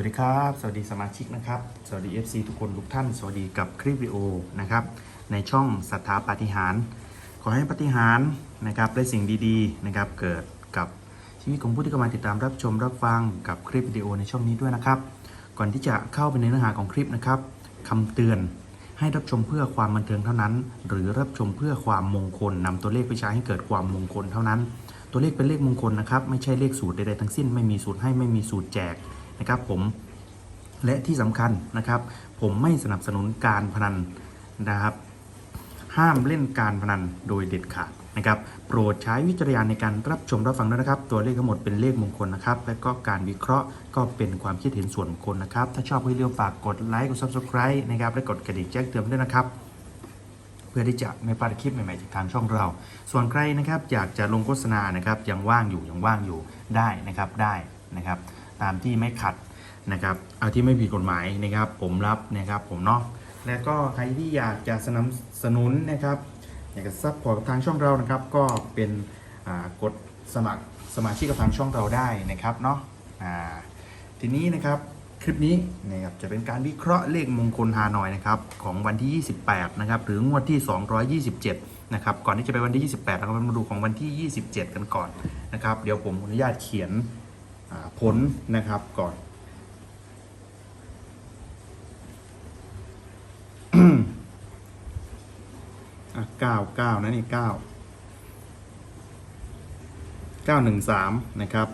วัสดีครับ สวัสดีสมาชิกนะครับ สวัสดี FC ทุกคนทุกท่าน สวัสดีกับคลิปวิดีโอนะครับ ในช่องศรัทธาปฏิหาร ขอให้ปฏิหารนะครับและสิ่งดีๆนะครับเกิดกับชีวิตของผู้ที่กำลังติดตามรับชมรับฟังกับคลิปวิดีโอในช่องนี้ด้วยนะครับ ก่อนที่จะเข้าไปในเนื้อหาของคลิปนะครับคำเตือนให้รับชมเพื่อความบันเทิงเท่านั้น หรือรับชมเพื่อความมงคลนำตัวเลขไปใช้ให้เกิดความมงคลเท่านั้น ตัวเลขเป็นเลขมงคลนะครับไม่ใช่เลขสูตรใดๆทั้งสิ้นไม่มีสูตรให้ไม่มีสูตรแจก นะครับผมและที่สำคัญนะครับ ผมไม่สนับสนุนการพนันนะครับ ห้ามเล่นการพนันโดยเด็ดขาดนะครับ โปรดใช้วิจารณญาณในการรับชมรับฟังด้วยนะครับ ตัวเลขทั้งหมดเป็นเลขมงคลนะครับ และก็การวิเคราะห์ก็เป็นความคิดเห็นส่วนบุคคลนะครับ ถ้าชอบให้เรียวฝากกดไลค์กด subscribe นะครับและกดกระดิ่งแจ้งเตือนด้วยนะครับเพื่อที่จะไม่พลาดคลิปใหม่ๆจากทางช่องเรา ส่วนใครนะครับอยากจะลงโฆษณานะครับยังว่างอยู่ยังว่างอยู่ได้นะครับได้นะครับ ตามที่ไม่ขัดนะครับเอาที่ไม่ผิดกฎหมายนะครับ ผมรับนะครับผมเนาะและก็ใครที่อยากจะสนับสนุนนะครับ อยากจะซัพพอร์ตทางช่องเรานะครับ ก็เป็นกดสมัครสมาชิกกับทางช่องเราได้นะครับเนาะอ่าทีนี้นะครับคลิปนี้นะครับจะเป็นการวิเคราะห์เลขมงคลฮานอยนะครับของวันที่ 28 นะครับ หรืองวดที่ 227 นะครับ ก่อนที่จะไปวันที่ 28เราก็มาดูของวันที่ 27 กันก่อนนะครับ เดี๋ยวผมอนุญาตเขียน ผลนะครับก่อน อะเก้าเก้านะนี่เก้าเก้าหนึ่งสามนะครับ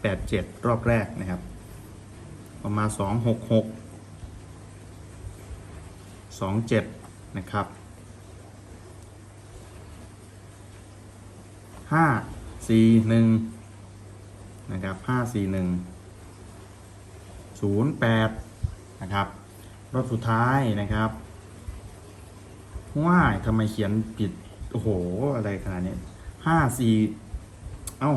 แปดเจ็ดรอบแรกนะครับ ประมาณสองหกหกสองเจ็ดนะครับห้าสี่หนึ่ง นะครับห้าสี่หนึ่งศูนย์แปดนะครับรอบสุดท้ายนะครับว่ายทำไมเขียนผิด โอ้โห อะไรขนาดนี้ห้าสี่เอ้า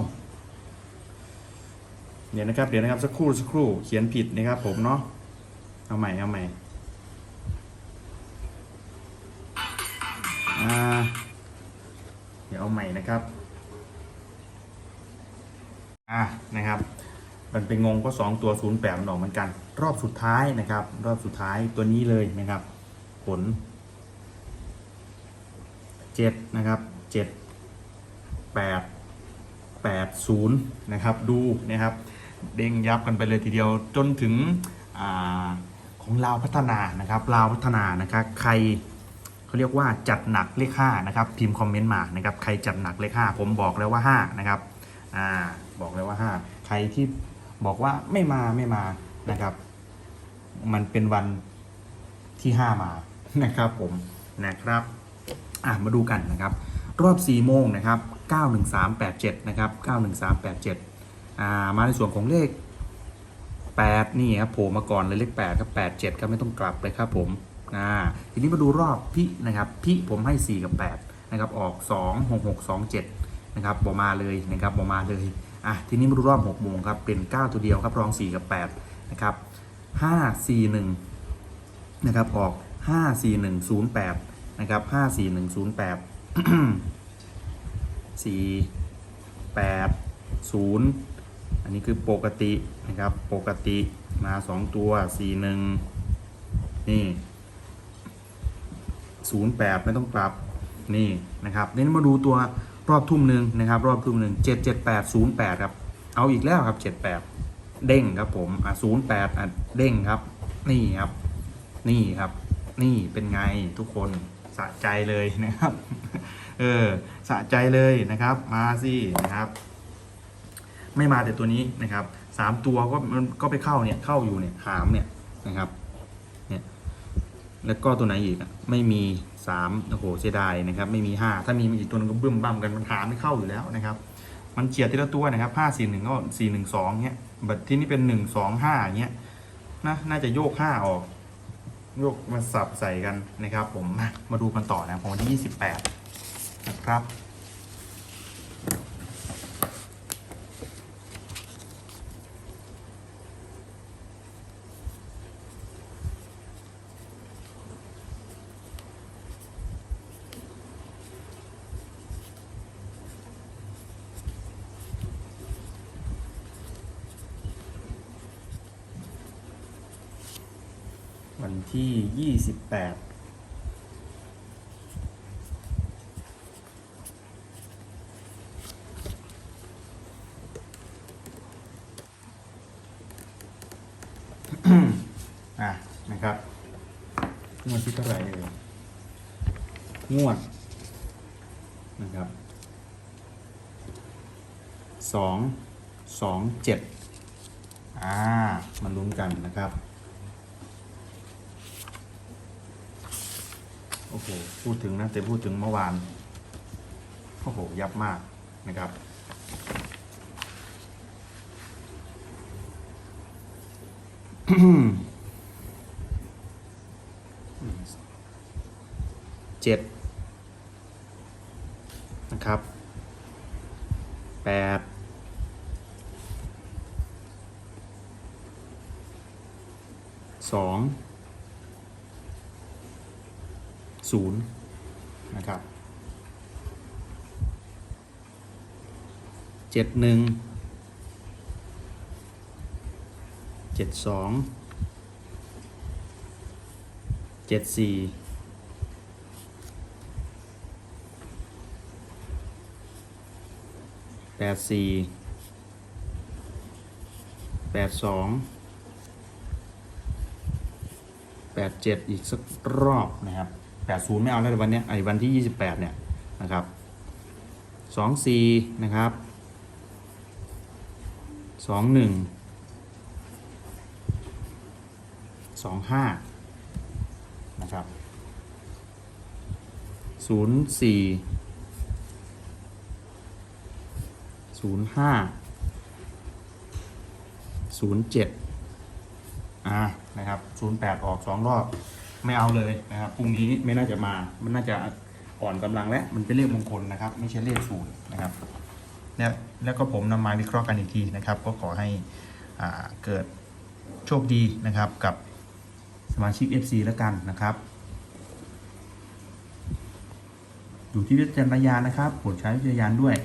เดี๋ยวนะครับ เดี๋ยวนะครับสักครู่สักครู่ เขียนผิดนะครับผมเนาะ เอาใหม่ เอาใหม่เดี๋ยวเอาใหม่นะครับ อะนะครับ มันเป็นงงก็สองตัวศูนย์แปดมันออกเหมือนกัน รอบสุดท้ายนะครับ รอบสุดท้ายตัวนี้เลยนะครับ ผลเจ็ดนะครับเจ็ดแปดแปดศูนย์นะครับ ดูนะครับ เด้งยับกันไปเลยทีเดียวจนถึงอาของลาวพัฒนานะครับลาวพัฒนานะครับใครเขาเรียกว่าจัดหนักเลขห้านะครับ พิมพ์คอมเมนต์มานะครับ ใครจัดหนักเลขห้าผมบอกแล้วว่าห้านะครับอ่า บอกแล้วว่าห้าใครที่บอกว่าไม่มาไม่มานะครับ มันเป็นวันที่ห้ามานะครับผมนะครับอะมาดูกันนะครับ รอบ4โมงนะครับ91387นะครับ91387อ่ามาในส่วนของเลข 8 นี่ครับโผล่มาก่อนเลยเลข8ครับ87ครับไม่ต้องกลับเลยครับผมอ่าทีนี้มาดูรอบพินะครับพิผมให้ 4 กับ 8 นะครับ ออก 2 6 6 2 7 นะครับบอมาเลยนะครับบอมาเลย อะทีนี้มาดูรอบ6โมงครับเป็น 9 ตัวเดียวครับรอง 4 กับ8นะครับ5 4 1นะครับออก 5 4 1 0 8นะครับ5 4 1 0 8 4 8 0 อันนี้คือปกตินะครับปกติมา 2 ตัว 4 1 นี่ 0 8 ไม่ต้องปรับนี่นะครับนี่มาดูตัว รอบทุ่มหนึ่งนะครับ รอบทุ่มหนึ่ง7 7 8 0 8ครับ เอาอีกแล้วครับ78เด้งครับผมอะ0 8อะเด้งครับ นี่ครับ นี่ครับ นี่เป็นไงทุกคนสะใจเลยนะครับ เออสะใจเลยนะครับ มาสินะครับ ไม่มาแต่ตัวนี้นะครับสามตัวก็มันก็ไปเข้าเนี่ยเข้าอยู่เนี่ยหามเนี่ยนะครับ แล้วก็ตัวไหนอีกอะไม่มีสามโอ้โหเสียดายนะครับ ไม่มีห้าถ้ามีอีกตัวนึงก็บึ้มบั้มกันมันหาไม่เข้าอยู่แล้วนะครับ มันเฉียดทีละตัวนะครับห้าสี่หนึ่งก็สี่หนึ่งสองเนี้ยบัดที่นี่เป็นหนึ่งสองห้าเนี้ยนะน่าจะโยกห้าออกโยกมาสับใส่กันนะครับ ผมมามาดูกันต่อนะของวันที่28นะครับ วันที่ยี่สิบแปดอะนะครับ งวดที่เท่าไหร่เอ่ยงวดนะครับสองสองเจ็ดอ่ามาลุ้นกันนะครับ โอ้โหพูดถึงนะแต่พูดถึงเมื่อวานโอ้โหยับมากนะครับ เจ็ดนะครับแปดสอง ศูนย์นะครับเจ็ดหนึ่งเจ็ดสองเจ็ดสี่แปดสี่แปดสองแปดเจ็ดอีกสักรอบนะครับ แปดศูนย์ไม่เอาแล้ววันนี้ไอ้วันที่ยี่สิบแปดเนี่ยนะครับสองสี่นะครับสองหนึ่งสองห้านะครับศูนย์สี่ศูนย์ห้าศูนย์เจ็ดอ่านะครับศูนย์แปดออกสองรอบ ไม่เอาเลยนะครับพรุ่งนี้ไม่น่าจะมา มันน่าจะอ่อนกำลังและมันเป็นเลขมงคลนะครับ ไม่ใช่เลขศูนย์นะครับ แล้วแล้วก็ผมนำมาวิเคราะห์กันอีกทีนะครับ ก็ขอให้เกิดโชคดีนะครับกับสมาชิก FC แล้วกันนะครับ อยู่ที่วิจารณญาณนะครับโปรดใช้วิจารณญาณด้วย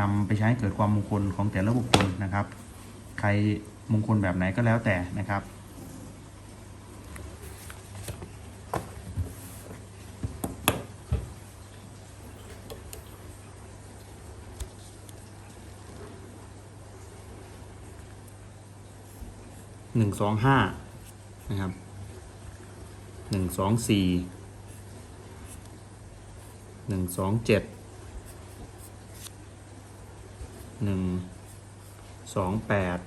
นำไปใช้เกิดความมงคลของแต่ละบุคคลนะครับ ใครมงคลแบบไหนก็แล้วแต่นะครับ หนึ่งสองห้านะครับหนึ่งสองสี่หนึ่งสองเจ็ดหนึ่งสองแปด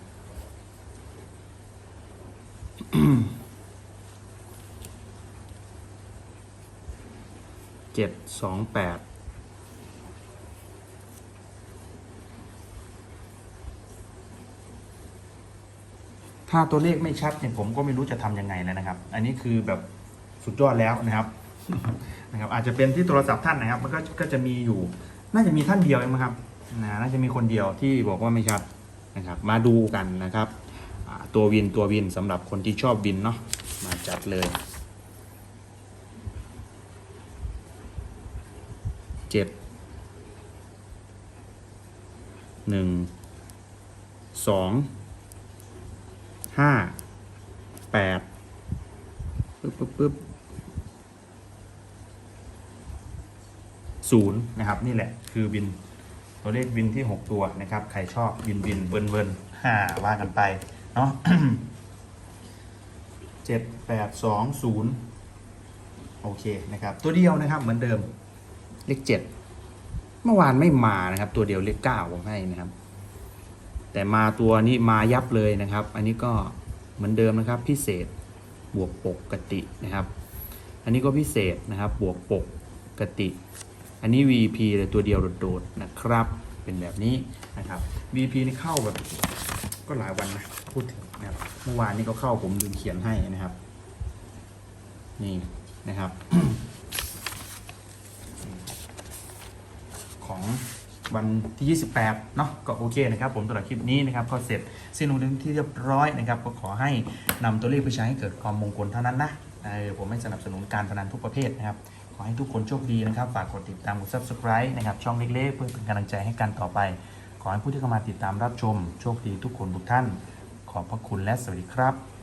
เจ็ดสองแปด ถ้าตัวเลขไม่ชัดเนี่ยผมก็ไม่รู้จะทำยังไงแล้วนะครับ อันนี้คือแบบสุดยอดแล้วนะครับนะครับอาจจะเป็นที่โทรศัพท์ท่านนะครับ มันก็ก็จะมีอยู่ น่าจะมีท่านเดียวเองครับนะน่าจะมีคนเดียวที่บอกว่าไม่ชัดนะครับ มาดูกันนะครับ ตัววินตัววินสำหรับคนที่ชอบวินเนาะมาจัดเลยเจ็ดหนึ่งสอง ห้าแปดปึ๊บปึ๊บปึ๊บศูนย์นะครับ นี่แหละคือวินตัวเลขวินที่ 6 ตัวนะครับ ใครชอบวินวินเวินเวินห้าว่ากันไป เนาะเจ็ดแปดสองศูนย์โอเคนะครับ ตัวเดียวนะครับเหมือนเดิมเลขเจ็ดเมื่อวานไม่มานะครับ ตัวเดียวเลขเก้าผมให้นะครับ แต่มาตัวนี้มายับเลยนะครับ อันนี้ก็เหมือนเดิมนะครับ พิเศษบวกปกตินะครับ อันนี้ก็พิเศษนะครับบวกปกติ อันนี้ VP เลยตัวเดียวโดดๆนะครับ เป็นแบบนี้นะครับ VP นี่เข้าแบบก็หลายวันนะพูดถึงนะครับเมื่อวานนี้ก็เข้าผมลืมเขียนให้นะครับ นี่นะครับ ของ วันที่ 28 เนาะก็โอเคนะครับผมสำหรับคลิปนี้นะครับก็เสร็จสิ้นลงที่เรียบร้อยนะครับก็ขอให้นำตัวเลขไปใช้ให้เกิดความมงคลเท่านั้นนะเออผมไม่สนับสนุนการพนันทุกประเภทนะครับ ขอให้ทุกคนโชคดีนะครับ ฝากกดติดตามกด subscribe นะครับ ช่องเล็กๆ เพื่อเป็นกำลังใจให้กันต่อไป ขอให้ผู้ที่เข้ามาติดตามรับชม โชคดีทุกคนทุกท่าน ขอบพระคุณและสวัสดีครับ